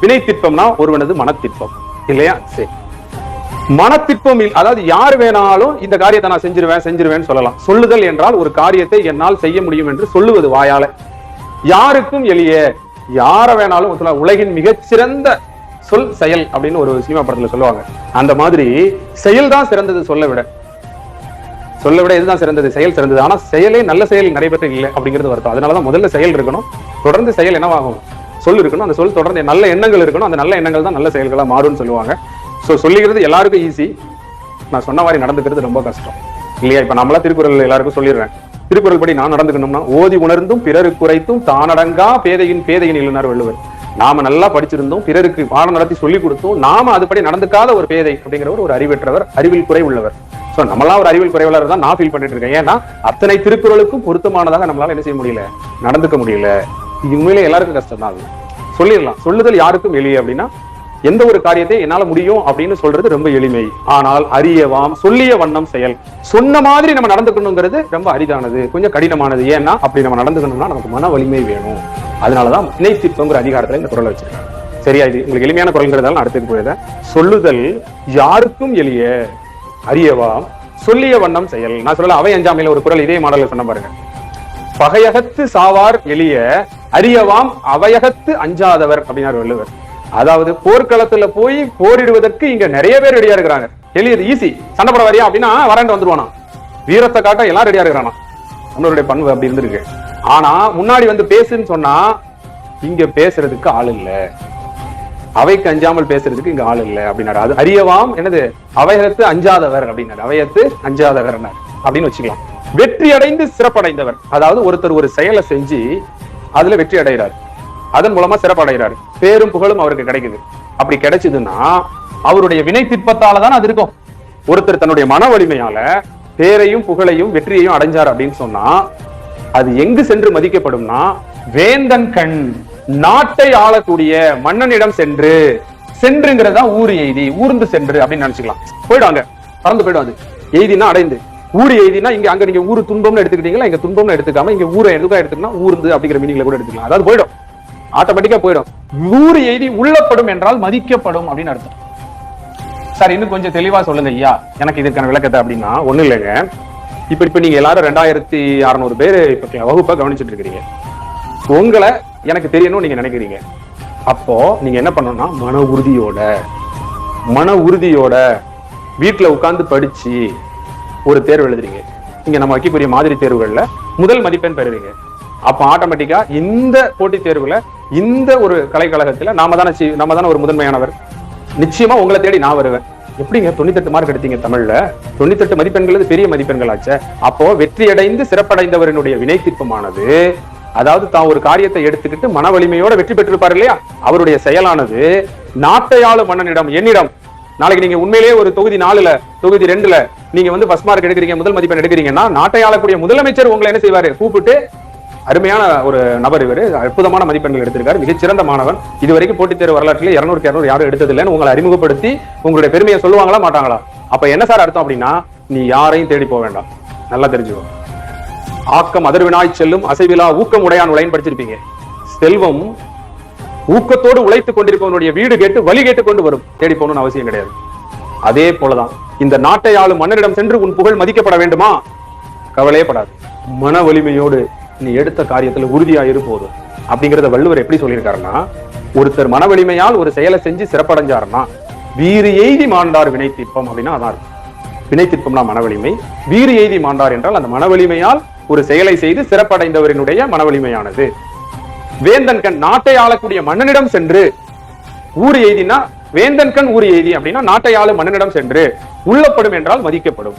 வினை திட்பம்னா ஒருவனது மனத்திற்பம். இல்லையா? சரி. மனத்திற்பம் அதாவது யார் வேணாலும் இந்த காரியத்தை நான் செஞ்சிருவேன் செஞ்சிருவேன் சொல்லலாம். சொல்லுதல் என்றால் ஒரு காரியத்தை என்னால் செய்ய முடியும் என்று சொல்லுவது வாயால. யாருக்கும் எளிய யார வேணாலும் உலகின் மிகச்சிறந்த சொல் செயல் அப்படின்னு ஒரு சினிமா படத்துல சொல்லுவாங்க. அந்த மாதிரி செயல் தான் சிறந்தது சொல்ல விட. சொல்ல விட இதுதான் சிறந்தது? செயல் சிறந்தது. ஆனா செயலே நல்ல செயல் நடைபெற்ற இல்லை அப்படிங்கிறது வருத்தம். அதனாலதான் முதல்ல செயல் இருக்கணும். தொடர்ந்து செயல் என்னவாகும்? சொல் இருக்கணும். அந்த சொல் தொடர்ந்து நல்ல எண்ணங்கள் இருக்கணும். அந்த நல்ல எண்ணங்கள் தான் நல்ல செயல்களாக மாறும்னு சொல்லுவாங்க. ஸோ சொல்லிக்கிறது எல்லாருக்கும் ஈஸி நான் சொன்ன மாதிரி நடந்துக்கிறது ரொம்ப கஷ்டம். இல்லையா? இப்ப நம்மளா திருக்குறள் எல்லாருக்கும் சொல்லிடுறேன். திருக்குறள் படி நான் நடந்துக்கணும்னா ஓதி உணர்ந்தும் பிறருக்கு குறைத்தும் தானடங்கா பேதையின் பேதையின் இல்லைனார் வள்ளுவர். நாம நல்லா படிச்சிருந்தோம் பிறருக்கு பாடம் நடத்தி சொல்லி கொடுத்தோம். நாம அதுபடி நடந்துக்காத ஒரு பேதை அப்படிங்கிறவர் ஒரு அறிவற்றவர் அறிவில் குறை உள்ளவர். ஸோ நம்மளாம் ஒரு அறிவியல் குறைவாளர் தான் நான் ஃபீல் பண்ணிட்டு இருக்கேன். ஏன்னா அத்தனை திருக்குறளுக்கும் பொருத்தமானதாக நம்மளால என்ன செய்ய முடியல? நடந்துக்க முடியல. இது உண்மையிலே எல்லாருக்கும் கஷ்டம் தான் அது. சொல்லிடலாம். சொல்லுதல் யாருக்கும் எளிய அப்படின்னா எந்த ஒரு காரியத்தை என்னால முடியும் அப்படின்னு சொல்றது ரொம்ப எளிமை. ஆனால் அறியவாம் சொல்லிய வண்ணம் செயல். சொன்ன மாதிரி நம்ம நடந்துக்கணுங்கிறது ரொம்ப அரிதானது கொஞ்சம் கடினமானது. ஏன்னா அப்படி நம்ம நடந்துக்கணும்னா நமக்கு மன வலிமை வேணும். அதனாலதான் இணை சிற்பங்கிற அதிகாரத்துல இந்த குரலை வச்சிருக்கேன் சரியா? இது உங்களுக்கு எளிமையான குரல்ங்கிறதால நான் அடுத்துக்கு போயிருந்தேன் சொல்லுதல் யாருக்கும் எளிய அறியவாம் சொல்லிய வண்ணம் செயல். நான் சொல்லல அவை அஞ்சாமையில ஒரு குரல் இதே மாடல சொன்ன பாருங்க. பகையகத்து சாவார் எளிய அரியவாம் அவையகத்து அஞ்சாதவர் அப்படின்னார் வள்ளுவர். அதாவது போர்க்களத்துல போய் போரிடுவதற்கு இங்க நிறைய பேர் ரெடியா இருக்கிறாங்க. எளியது ஈஸி சண்டை போட வரியா அப்படின்னா வரண்டு வந்துருவானா? வீரத்தை காட்ட எல்லாம் ரெடியா இருக்கிறானா? நம்மளுடைய பண்பு அப்படி இருந்திருக்கு. ஆனா முன்னாடி வந்து பேசுன்னு சொன்னா இங்க பேசுறதுக்கு ஆள் இல்ல. அவைக்கு அஞ்சாமல் பேசுறதுக்கு இங்க ஆள் இல்ல அப்படின்னாரு. அது அறியவாம் என்னது? அவையகத்து அஞ்சாதவர் அப்படின்னாரு. அவையத்து அஞ்சாதவர் அப்படின்னு வச்சுக்கலாம். வெற்றி அடைந்து சிறப்படைந்தவர். அதாவது ஒருத்தர் ஒரு செயலை செஞ்சு அதுல வெற்றி அடைகிறார். அதன் மூலமா சிறப்படைகிறார் பேரும் புகழும் அவருக்கு கிடைக்குது. அப்படி கிடைச்சதுன்னா அவருடைய வினை திட்பத்தால தான் அது இருக்கும். ஒருத்தர் தன்னுடைய மன வலிமையால பேரையும் புகழையும் வெற்றியையும் அடைஞ்சார் அப்படின்னு சொன்னா அது எங்கு சென்று மதிக்கப்படும்னா வேந்தன் கண் நாட்டை ஆளக்கூடிய மன்னனிடம் சென்று சென்றுங்கிறதா ஊர் எய்தி ஊர்ந்து சென்று அப்படின்னு நினைச்சுக்கலாம். போயிடுவாங்க பறந்து போயிடும் அது. எய்தினா அடைந்து. ஊர் எழுதினா இங்க அங்க நீங்க ஊர் துன்பம்னு எடுத்துக்கிட்டீங்களா இங்க துன்பம்னு எடுத்துக்காம இங்க ஊரை எதுக்கா எடுத்துக்கணும் ஊர்ந்து அப்படிங்கிற மீனிங்ல கூட எடுத்துக்கலாம். அதாவது போயிடும். ஆட்டோமேட்டிக்கா போயிடும். ஊர் எழுதி உள்ளப்படும் என்றால் மதிக்கப்படும் அப்படின்னு அர்த்தம். சார் இன்னும் கொஞ்சம் தெளிவா சொல்லுங்க ஐயா. எனக்கு இதற்கான விளக்கத்தை அப்படின்னா ஒண்ணு இல்லைங்க. இப்ப இப்ப நீங்க எல்லாரும் ரெண்டாயிரத்தி அறுநூறு பேர் இப்ப வகுப்பை கவனிச்சுட்டு இருக்கிறீங்க. உங்களை எனக்கு தெரியணும்னு நீங்க நினைக்கிறீங்க. அப்போ நீங்க என்ன பண்ணணும்னா மன உறுதியோட மன உறுதியோட வீட்டுல உட்கார்ந்து படிச்சு ஒரு தேர்வு எழுதுறீங்க. இங்க நம்ம வைக்கக்கூடிய மாதிரி தேர்வுகள்ல முதல் மதிப்பெண் பெறுவீங்க. அப்ப ஆட்டோமேட்டிக்கா இந்த போட்டித் தேர்வுல இந்த ஒரு கலைக்கழகத்துல நாம தானே சி- நம்ம தானே ஒரு முதன்மையானவர். நிச்சயமா உங்களை தேடி நான் வருவேன். எப்படிங்க தொண்ணூத்தெட்டு மார்க் எடுத்தீங்க தமிழ்ல? தொண்ணூத்தெட்டு மதிப்பெண்கள் பெரிய மதிப்பெண்கள் ஆச்சு அப்போ வெற்றி அடைந்து சிறப்படைந்தவரினுடைய வினை தீர்ப்பமானது அதாவது தான் ஒரு காரியத்தை எடுத்துக்கிட்டு மன வலிமையோட வெற்றி பெற்றிருப்பார் இல்லையா? அவருடைய செயலானது நாட்டையாளு மன்னனிடம் என்னிடம் நாளைக்கு நீங்க உண்மையிலேயே ஒரு தொகுதி நாலுல தொகுதி ரெண்டுல நீங்க வந்து ஃபர்ஸ்ட் மார்க் எடுக்கிறீங்க முதல் மதிப்பெண் எடுக்கிறீங்கன்னா நாட்டை ஆளக்கூடிய முதலமைச்சர் உங்களை என்ன செய்வாரு? கூப்பிட்டு அருமையான ஒரு நபர் இவர். அற்புதமான மதிப்பெண்கள் எடுத்திருக்காரு. மிகச்சிறந்த மாணவன். இதுவரைக்கும் போட்டித் தேர்வு வரலாற்றில் இருநூறுக்கு இரநூறு யாரும் எடுத்ததில்லைன்னு உங்களை அறிமுகப்படுத்தி உங்களுடைய பெருமையை சொல்லுவாங்களா மாட்டாங்களா? அப்ப என்ன சார் அர்த்தம் அப்படின்னா நீ யாரையும் தேடி போக வேண்டாம். நல்லா தெரிஞ்சுக்கோ. ஆக்கம் அதர்வினாய் செல்லும் அசைவிலா ஊக்கம் உடையான் உலைன்னு படிச்சிருப்பீங்க. செல்வம் ஊக்கத்தோடு உழைத்துக் கொண்டிருப்பவனுடைய வீடு கேட்டு வழி கேட்டு கொண்டு வரும். தேடி போகணும்னு அவசியம் கிடையாது. அதே போலதான் இந்த நாட்டை ஆளும் மன்னரிடம் சென்று உன் புகழ் மதிக்கப்பட வேண்டுமா? கவலையே படாது. மன வலிமையோடு நீ எடுத்த காரியத்துல உறுதியா இருப்போதும் அப்படிங்கறத வள்ளுவர் எப்படி சொல்லியிருக்காருன்னா ஒருத்தர் மன வலிமையால் ஒரு செயலை செஞ்சு சிறப்படைஞ்சாருன்னா வீறு எய்தி மாண்டார் வினை திப்பம் அப்படின்னா அதான் வினை திட்பம்னா மன வலிமை. வீறு எய்தி மாண்டார் என்றால் அந்த மன வலிமையால் ஒரு செயலை செய்து சிறப்படைந்தவரினுடைய மன வலிமையானது. வேந்தன் கண் நாட்டை ஆளக்கூடிய மன்னனிடம் சென்று ஊர் எய்தினா வேந்தன் கண் ஊர் எய்தி அப்படின்னா நாட்டை ஆளும் மன்னனிடம் சென்று உள்ளப்படும் என்றால் மதிக்கப்படும்.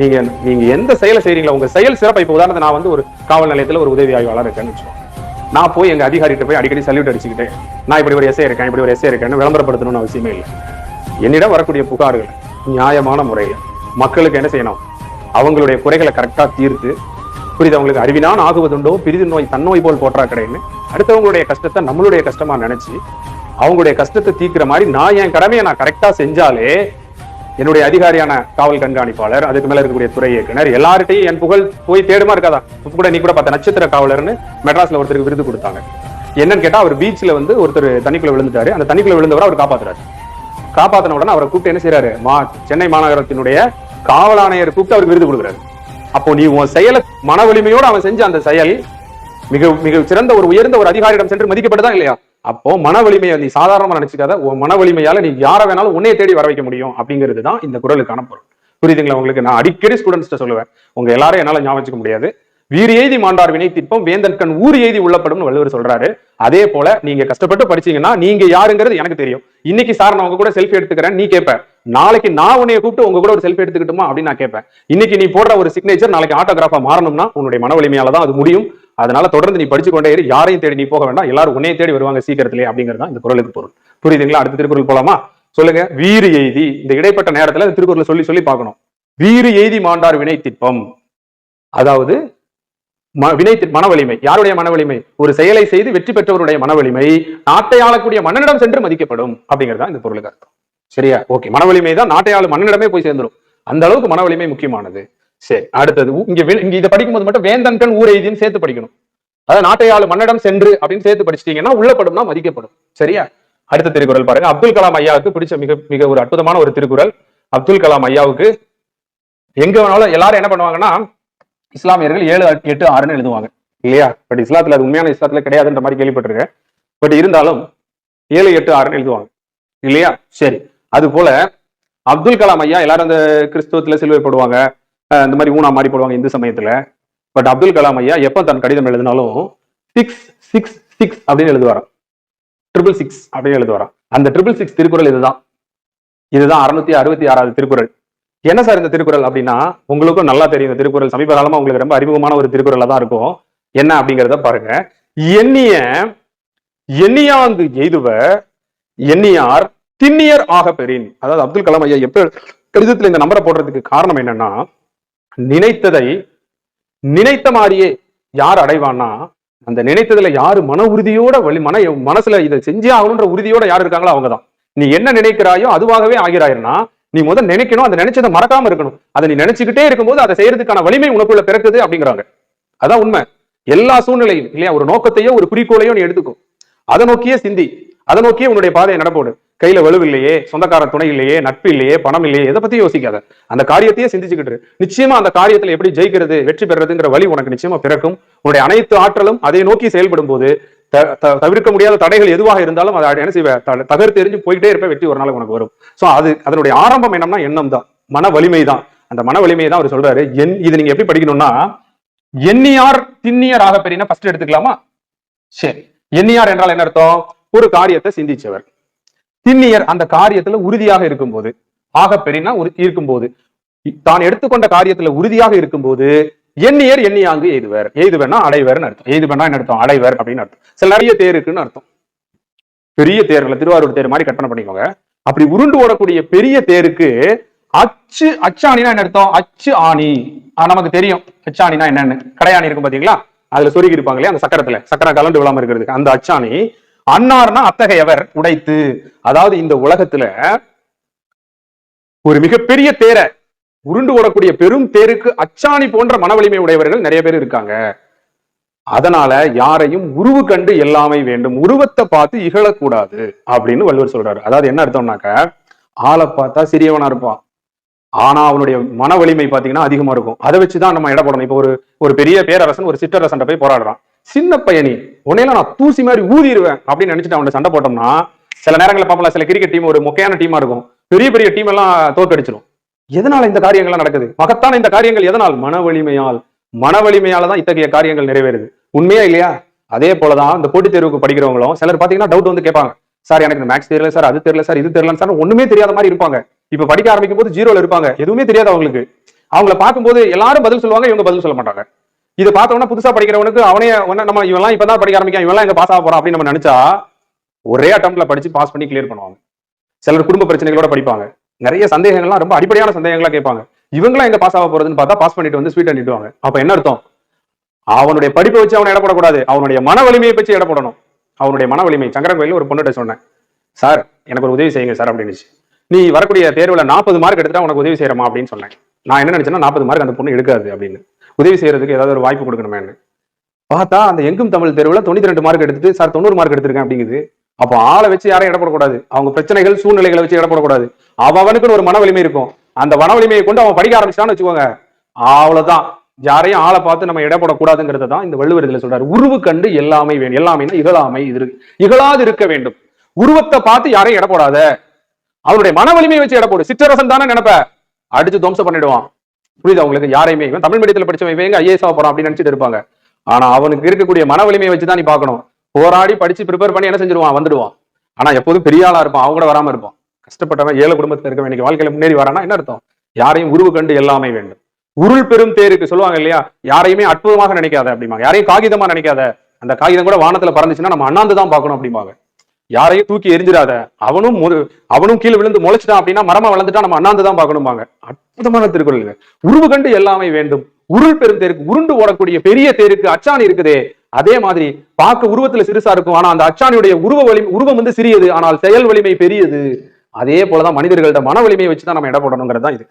நீங்க நீங்க எந்த செயலை செய்றீங்களோ உங்க செயல் சிறப்பை இப்ப உதாரணத்தை நான் வந்து ஒரு காவல் நிலையத்துல ஒரு உதவி ஆய்வாளர் இருக்கேன்னு நான் போய் எங்க அதிகாரிகிட்ட போய் அடிக்கடி சல்யூட் அடிச்சுக்கிட்டேன் நான் இப்படி ஒரு எஸ்ஏ இருக்கேன் இப்படி ஒரு எஸ்ஏ இருக்கேன்னு விளம்பரப்படுத்தணும்னு அவசியமே இல்லை. என்னிடம் வரக்கூடிய புகார்கள் நியாயமான முறையில் மக்களுக்கு என்ன செய்யணும்? அவங்களுடைய குறைகளை கரெக்டா தீர்த்து புரியுது அவங்களுக்கு அறிவினான் ஆகுவதுண்டோ பிரிது நோய் தன்னோய் போல் போற்றா கடைன்னு அடுத்தவங்களுடைய கஷ்டத்தை நம்மளுடைய கஷ்டமா நினைச்சு அவங்களுடைய கஷ்டத்தை தீர்க்கிற மாதிரி நான் என் கடமையை நான் கரெக்டா செஞ்சாலே என்னுடைய அதிகாரியான காவல் கண்காணிப்பாளர் அதுக்கு மேல இருக்கக்கூடிய துறை இயக்குனர் எல்லார்ட்டையும் என் புகழ் போய் தேடுமா இருக்காதா? இப்ப கூட நீ கூட பார்த்த நட்சத்திர காவலர்னு மெட்ராஸ்ல ஒருத்தருக்கு விருது கொடுத்தாங்க. என்னன்னு கேட்டா அவர் பீச்ல வந்து ஒருத்தர் தண்ணிக்குள்ள விழுந்துட்டாரு. அந்த தண்ணிக்குள்ள விழுந்தவரை அவர் காப்பாத்துறாரு. காப்பாத்தின உடனே அவரை கூப்பிட்டு என்ன செய்யறாரு மா சென்னை மாநகரத்தினுடைய காவல் ஆணையர் கூப்பிட்டு அவருக்கு விருது கொடுக்குறாரு. அப்போ நீ உன் செயலை மன வலிமையோட அவன் செஞ்ச அந்த செயல் மிக மிக சிறந்த ஒரு உயர்ந்த ஒரு அதிகாரியிடம் சென்று மதிக்கப்பட்டதா இல்லையா? அப்போ மன வலிமையை நீ சாதாரணமா நினைச்சுக்காத. உன் மன வலிமையால நீ யாரை வேணாலும் உன்னைய தேடி வர வைக்க முடியும் அப்படிங்கிறது தான் இந்த குரலுக்கான பொருள். புரியுதுங்களா உங்களுக்கு? நான் அடிக்கடி ஸ்டூடெண்ட்ஸ்ட்ட சொல்லுவேன். உங்க எல்லாரும் என்னால ஞாபகம் வச்சுக்க முடியாது. வீர் எய்தி மாண்டார் வினை திட்பம் வேந்தன்கண் ஊர் எய்தி உள்ளப்படும் வள்ளுவர் சொல்றாரு. அதே போல நீங்க கஷ்டப்பட்டு படிச்சீங்கன்னா நீங்க யாருங்கிறது எனக்கு தெரியும். இன்னைக்கு சார் நான் உங்க கூட செல்ஃபி எடுத்துக்கிறேன் நீ கேட்ப நாளைக்கு நான் உன்னைய கூப்பிட்டு உங்க கூட ஒரு செல்ஃபி எடுத்துக்கிட்டுமா அப்படின்னு நான் கேட்பேன் இன்னைக்கு நீ போடுற ஒரு சிக்னேச்சர் நாளைக்கு ஆட்டோகிராஃபா மாறணும்னா உன்னுடைய மன வலிமையால தான் அது முடியும். அதனால தொடர்ந்து நீ படிச்சு கொண்டே இரு. யாரையும் தேடி நீ போக வேண்டாம். எல்லாரும் உன்னைய தேடி வருவாங்க சீக்கிரத்திலே அப்படிங்கிறது தான் இந்த குரலுக்கு பொருள். புரியுதுங்களா? அடுத்த திருக்குறள் போலாமா? சொல்லுங்க. வீறு எய்தி இந்த இடைப்பட்ட நேரத்துல இந்த திருக்குறளை சொல்லி சொல்லி பார்க்கணும். வீறு எய்தி மாண்டார் வினை திட்பம் அதாவது வினை தி- மன வலிமை யாருடைய மன வலிமை ஒரு செயலை செய்து வெற்றி பெற்றவருடைய மன வலிமை நாட்டை ஆளக்கூடிய மன்னனிடம் சென்று மதிக்கப்படும் அப்படிங்கிறதா தான் இந்த பொருளுக்கு அர்த்தம். சரியா? ஓகே. மன வலிமை தான் நாட்டை ஆளு மன்னனிடமே போய் சேர்ந்துடும் அந்த அளவுக்கு மன வலிமை முக்கியமானது. சரி அடுத்தது இங்க இங்க இதை படிக்கும்போது மட்டும் வேந்தன் கண் ஊர் எய்தின்னு சேர்த்து படிக்கணும். அதாவது நாட்டை ஆளு மன்னிடம் சென்று அப்படின்னு சேர்த்து படிச்சிட்டீங்கன்னா உள்ளப்படும்னா மதிக்கப்படும். சரியா? அடுத்த திருக்குறள் பாருங்க. அப்துல் கலாம் ஐயாவுக்கு பிடிச்ச மிக மிக ஒரு அற்புதமான ஒரு திருக்குறள். அப்துல் கலாம் ஐயாவுக்கு எங்க வேணாலும் எல்லாரும் என்ன பண்ணுவாங்கன்னா இஸ்லாமியர்கள் ஏழு எட்டு ஆறுன்னு எழுதுவாங்க. இல்லையா? பட் இஸ்லாத்துல அது உண்மையான இஸ்லாத்துல கிடையாதுன்ற மாதிரி கேள்விப்பட்டிருக்கேன். பட் இருந்தாலும் ஏழு எட்டு ஆறுன்னு எழுதுவாங்க. இல்லையா? சரி. அது போல அப்துல் கலாம் ஐயா எல்லாரும் அந்த கிறிஸ்துவத்துல சிலுவை போடுவாங்க. இந்த மாதிரி ஊனா மாதிரி போடுவாங்க இந்து சமயத்துல. பட் அப்துல் கலாம் ஐயா எப்ப தன் கடிதம் எழுதினாலும் சிக்ஸ் சிக்ஸ் சிக்ஸ் அப்படின்னு எழுதுவாராம். ட்ரிபிள் சிக்ஸ் அப்படின்னு எழுதுவாராம். அந்த ட்ரிபிள் சிக்ஸ் திருக்குறள் இதுதான். இதுதான் அறுநூத்தி அறுபத்தி ஆறாவது திருக்குறள். என்ன சார் இந்த திருக்குறள் அப்படின்னா உங்களுக்கும் நல்லா தெரியும் இந்த திருக்குறள். சமீப காலமா உங்களுக்கு ரொம்ப அறிமுகமான ஒரு திருக்குறளா தான் இருக்கும். என்ன அப்படிங்கிறத பாருங்க. எண்ணிய எண்ணியாங்கு எய்துவ எண்ணியார் திண்ணியர் ஆக பெறின். அதாவது அப்துல் கலாம் ஐயா எப்ப கடிதத்துல இந்த நம்பரை போடுறதுக்கு காரணம் என்னன்னா நினைத்ததை நினைத்த மாதிரியே யார் அடைவான்னா அந்த நினைத்ததுல யாரு மன உறுதியோட வழி மன மனசுல இதை செஞ்சே ஆகணும்ன்ற உறுதியோட யார் இருக்காங்களோ அவங்கதான். நீ என்ன நினைக்கிறாயோ அதுவாகவே ஆகிறாயிருன்னா நீ முதல் நினைக்கணும் அந்த நினைச்சதை மறக்காம இருக்கணும். அதை நீ நினைச்சுக்கிட்டே இருக்கும்போது அதை செய்யறதுக்கான வலிமை உனக்குள்ள பிறக்குது அப்படிங்கிறாங்க. அதான் உண்மை. எல்லா சூழ்நிலையும் இல்லையா? ஒரு நோக்கத்தையோ ஒரு குறிக்கோளையோ நீ எடுத்துக்கோ. அதை நோக்கியே சிந்தி. அதை நோக்கியே உன்னுடைய பாதையை நடப்போடு. கையில வலுவில்லையே சொந்தக்கார துணை இல்லையே நட்பு இல்லையே பணம் இல்லையே எதை பத்தி யோசிக்காத. அந்த காரியத்தையே சிந்திச்சுக்கிட்டு நிச்சயமா அந்த காரியத்துல எப்படி ஜெயிக்கிறது வெற்றி பெறதுங்கிற வழி உனக்கு நிச்சயமா பிறக்கும். உன்னுடைய அனைத்து ஆற்றலும் அதை நோக்கி செயல்படும் போது தவிர்க்க முடியாத தடைகள் எதுவாக இருந்தாலும் அதை என்ன செய்வ? தகர்த்து எரிஞ்சு போயிட்டே இருப்ப வெற்றி ஒரு நாள் உனக்கு வரும். சோ அது அதனுடைய ஆரம்பம் என்னம்னா எண்ணம் தான் மன வலிமை தான் அந்த மன வலிமையை தான் அவர் சொல்றாரு. என் இது நீங்க எப்படி படிக்கணும்னா எண்ணியார் திண்ணியர் ஆக பெரியனா ஃபர்ஸ்ட் எடுத்துக்கலாமா? சரி. எண்ணியார் என்றால் என்ன அர்த்தம்? ஒரு காரியத்தை சிந்திச்சவர். திண்ணியர் அந்த காரியத்துல உறுதியாக இருக்கும்போது ஆக பெரியனா இருக்கும்போது தான் எடுத்துக்கொண்ட காரியத்துல உறுதியாக இருக்கும்போது எண்ணியர் எண்ணியாங்கு எய்துவர். எய்துவர்னா அடைவர்னு அர்த்தம். எய்துவர்னா என்ன அர்த்தம்? அடைவர் அப்படின்னு அர்த்தம். சில நிறைய தேர் இருக்குன்னு அர்த்தம். பெரிய தேர்ல திருவாரூர் தேர் மாதிரி கற்பனை பண்ணிக்கோங்க. அப்படி உருண்டு ஓடக்கூடிய பெரிய தேருக்கு அச்சு அச்சாணினா என்ன அர்த்தம்? அச்சு ஆணி. நமக்கு தெரியும். அச்சாணினா என்னன்னு. கடையாணி இருக்கும் பாத்தீங்களா? அதுல சொருகி இருப்பாங்க இல்லையா? அந்த சக்கரத்துல. சக்கரம் கலண்டு விழாம இருக்கிறதுக்கு. அந்த அச்சாணி. அன்னார்னா அத்தகையவர் உடைத்து. அதாவது இந்த உலகத்துல ஒரு மிகப்பெரிய தேரை உருண்டு ஓடக்கூடிய பெரும் தேருக்கு அச்சாணி போன்ற மனவலிமை உடையவர்கள் நிறைய பேர் இருக்காங்க. அதனால யாரையும் உருவு கண்டு எல்லாமே வேண்டும். உருவத்தை பார்த்து இகழக்கூடாது அப்படின்னு வள்ளுவர் சொல்றாரு. அதாவது என்ன அர்த்தம்னாக்க ஆளை பார்த்தா சிறியவனா இருப்பான். ஆனா அவனுடைய மன வலிமை பாத்தீங்கன்னா அதிகமா இருக்கும். அதை வச்சுதான் நம்ம இட போடணும். இப்போ ஒரு ஒரு பெரிய பேரரசன் ஒரு சிற்றரசன் போய் போராடுறான். சின்ன பையனி உன்னையெல்லாம் நான் தூசி மாதிரி ஊதிடுவேன் அப்படின்னு நினைச்சிட்டு அவனை சண்டை போட்டோம்னா சில நேரங்களில் பார்ப்போம்ல சில கிரிக்கெட் டீம் ஒரு மொக்கையான டீமா இருக்கும். பெரிய பெரிய டீம் எல்லாம் தோற்கடிச்சிடும் எதனால இந்த காரியங்கள்லாம் நடக்குது? மகத்தான இந்த காரியங்கள் எதனால்? மன வலிமையால் மன வலிமையால தான் இத்தகைய காரியங்கள் நிறைவேறுது. உண்மையா இல்லையா? அதே போலதான் இந்த போட்டித் தேர்வுக்கு படிக்கிறவங்களும் சிலர் பாத்தீங்கன்னா டவுட் வந்து கேட்பாங்க. சார் எனக்கு இந்த மேக்ஸ் தெரியல சார் அது தெரியல சார் இது தெரியல சார் ஒண்ணுமே தெரியாத மாதிரி இருப்பாங்க. இப்ப படிக்க ஆரம்பிக்கும் போது ஜீரோல இருப்பாங்க. எதுவுமே தெரியாது அவங்களுக்கு. அவங்கள பார்க்கும்போது எல்லாரும் பதில் சொல்லுவாங்க இவங்க பதில் சொல்ல மாட்டாங்க. இதை பார்த்தோம்னா புதுசா படிக்கிறவனுக்கு அவனே ஒண்ணு நம்ம இவெல்லாம் இப்பதான் படிக்க ஆரம்பிக்கான் இவெல்லாம் எங்க பாஸ் ஆக போறான் அப்படின்னு நம்ம நினைச்சா ஒரே அட்டம்ல படிச்சு பாஸ் பண்ணி கிளியர் பண்ணுவாங்க. சிலர் குடும்ப பிரச்சனைகளோட படிப்பாங்க. நிறைய சந்தேகங்கள்லாம் ரொம்ப அடிப்படையான சந்தேகங்களா கேட்பாங்க. இவங்களாம் எங்க பாஸ் ஆக போறதுன்னு பார்த்தா பாஸ் பண்ணிட்டு வந்து ஸ்வீட் அண்டிடுவாங்க அப்ப என்ன அர்த்தம்? அவனுடைய படிப்பை வச்சு அவனை இடப்படக்கூடாது. அவனுடைய மன வலிமையை வச்சு இடப்படணும். அவனுடைய மன வலிமை. சங்கரன் கோயில் ஒரு பொண்ணுகிட்ட சொன்னேன். சார் எனக்கு ஒரு உதவி செய்யுங்க சார் அப்படின்னு நீ வரக்கூடிய தேர்வுல நாற்பது மார்க் எடுத்துட்டா உனக்கு உதவி செய்யறமா அப்படின்னு சொன்னேன். நான் என்ன நினைச்சேன்னா நாற்பது மார்க் அந்த பொண்ணு எடுக்காது அப்படின்னு. உதவி செய்யறதுக்கு ஏதாவது ஒரு வாய்ப்பு கொடுக்கணுமே பார்த்தா அந்த எங்கும் தமிழ் தேர்வுல தொண்ணூத்தி ரெண்டு மார்க் எடுத்துட்டு சார் தொண்ணூறு மார்க் எடுத்திருக்கேன் அப்படிங்குது. அப்போ ஆளை வச்சு யாரையும் இடப்படக்கூடாது. அவங்க பிரச்சனைகள் சூழ்நிலைகளை வச்சு இடப்படக்கூடாது. அவனுக்குன்னு ஒரு மன வலிமை இருக்கும். அந்த மன வலிமையை கொண்டு அவன் படிக்க ஆரம்பிச்சான்னு வச்சுக்கோங்க. அவ்வளவுதான். யாரையும் ஆளை பார்த்து நம்ம இடப்படக்கூடாதுங்கிறத தான் இந்த வள்ளுவரதுல சொல்றாரு. உருவு கண்டு எல்லாமே வேணும். எல்லாமே இகழாமை இது இகழாது இருக்க வேண்டும். உருவத்தை பார்த்து யாரையும் இடப்படாத. அவருடைய மன வலிமையை வச்சு இடப்போடு. சிற்றரசன் தானே நினைப்ப? அடிச்சு துவம்சம் பண்ணிடுவான். புரியுது அவங்களுக்கு யாரையுமே இவன் தமிழ் மீடியத்துல படிச்சவன் இவன் எங்க ஐஏஎஸ் போறான் அப்படின்னு நினைச்சிட்டு இருப்பாங்க. ஆனா அவனுக்கு இருக்கக்கூடிய மன வலிமையை வச்சு தான் நீ பார்க்கணும். போராடி படிச்சு ப்ரிப்பேர் பண்ணி என்ன செஞ்சிருவான்? வந்துடுவான். ஆனா எப்போதும் பெரிய ஆளா இருப்பான். அவங்க கூட வராம இருப்பான். கஷ்டப்பட்டவன் ஏழை குடும்பத்துல இருக்கவன் இன்னைக்கு வாழ்க்கையில முன்னேறி வரானா என்ன அர்த்தம்? யாரையும் உருவு கண்டு எல்லாமே வேண்டும். உருள் பெரும் தேருக்கு சொல்லுவாங்க இல்லையா? யாரையுமே அற்புதமாக நினைக்காத அப்படிம்பாங்க. யாரையும் காகிதமா நினைக்காத. அந்த காகிதம் கூட வானத்துல பறந்துச்சுன்னா நம்ம அண்ணாந்து தான் பார்க்கணும் அப்படிம்பாங்க. யாரையும் தூக்கி எரிஞ்சிடாத. அவனும் அவனும் கீழே விழுந்து முளைச்சிட்டான் அப்படின்னா மரமா வளர்ந்துட்டா நம்ம அண்ணாந்து தான் பார்க்கணும்பாங்க. அற்புதமான திருக்குறள் உருவு கண்டு எல்லாமே வேண்டும். உருள் பெரும் தேருக்கு உருண்டு ஓடக்கூடிய பெரிய தேருக்கு அச்சாணி இருக்குதே. அதே மாதிரி பார்க்க உருவத்துல சிறுசா இருக்கும். ஆனா அந்த அச்சாணியுடைய உருவ வலி உருவம் வந்து சிறியது ஆனால் செயல் வலிமை பெரியது. அதே போலதான் மனிதர்கள்ட்ட மன வலிமையை வச்சுதான் நம்ம இட போடணுங்கிறது தான் இது.